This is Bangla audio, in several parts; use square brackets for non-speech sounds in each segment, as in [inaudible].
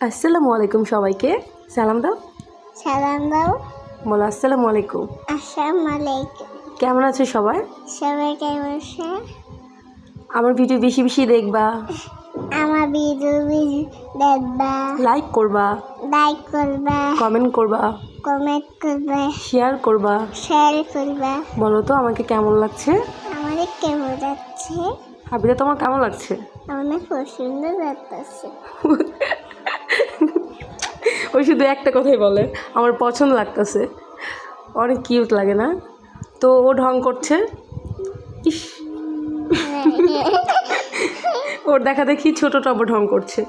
আসসালামু আলাইকুম সবাইকে। সালাম দাও। সালাম দাও। বলো আসসালামু আলাইকুম। আসসালামু আলাইকুম। কেমন আছো সবাই? সবাই কেমন আছে আমার ভিডিও বেশি বেশি দেখবা। আমার ভিডিও বেশি দেখবা। লাইক করবা। লাইক করবা। কমেন্ট করবা। কমেন্ট করবা। শেয়ার করবা। শেয়ার করবা। বলো তো আমাকে কেমন লাগছে? আমাদের কেমন যাচ্ছে হাবিদা তোমার কেমন লাগছে? আমার খুব সুন্দর লাগতেছে। [laughs] ওই শুধু একটা কথাই বলে আমার পছন্দ লাগতেছে। অনেক কিউট লাগে না? তো ও ঢং করছে। ইস। [laughs] ওর দেখা দেখি ছোট টব ঢং করছে।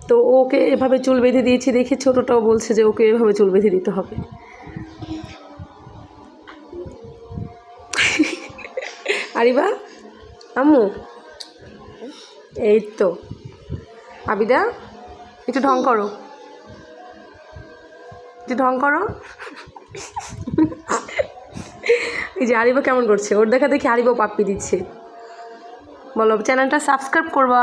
তো ওকে এভাবে চুল বেঁধে দিয়েছি দেখে ছোটটাও বলছে যে ওকে এভাবে চুল বেঁধে দিতে হবে। আরিবা আম্মু এই তো। আবিদা? একটু ঢং করো। একটু ঢং করো। এই যে আরিবা কেমন করছে? ওর দেখা দেখি আরিবা পাপ্পি দিচ্ছে। বলো চ্যানেলটা সাবস্ক্রাইব করবা।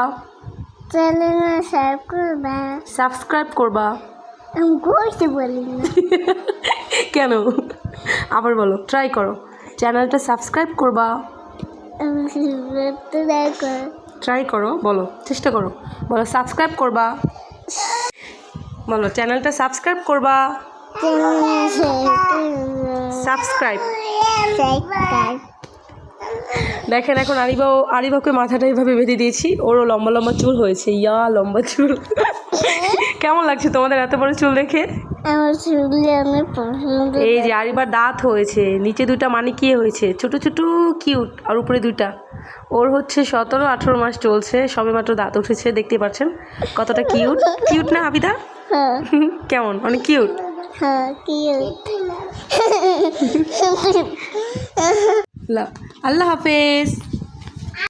চ্যানেল শেয়ার করবা। সাবস্ক্রাইব করবা। আমি করতে বলি কেন? আবার বলো ট্রাই করো। চ্যানেলটা সাবস্ক্রাইব করবা। ট্রাই করো। বলো চেষ্টা করো। বলো সাবস্ক্রাইব করবা। বলো চ্যানেলটা সাবস্ক্রাইব করবা? সাবস্ক্রাইব দেখেন এখন আরিবাও আরিবাকে মাথাটা এইভাবে বেঁধে দিয়েছি। ওরও লম্বা লম্বা চুল হয়েছে। ইয়া, লম্বা চুল। কেমন লাগছে তোমাদের এত বড় চুল দেখে? এই যে আরিবার দাঁত হয়েছে নিচে দুটা মানে কি হয়েছে? ছোট ছোট কিউট আর উপরে দুইটা ওর হচ্ছে সতেরো আঠেরো মাস চলছে সবে মাত্র দাঁত উঠেছে দেখতে পাচ্ছেন? কতটা কিউট কিউট না আবিদা? হ্যাঁ। [laughs] কেমন? অনেক কিউট হ্যাঁ কিউট [laughs] আল্লাহ হাফেজ।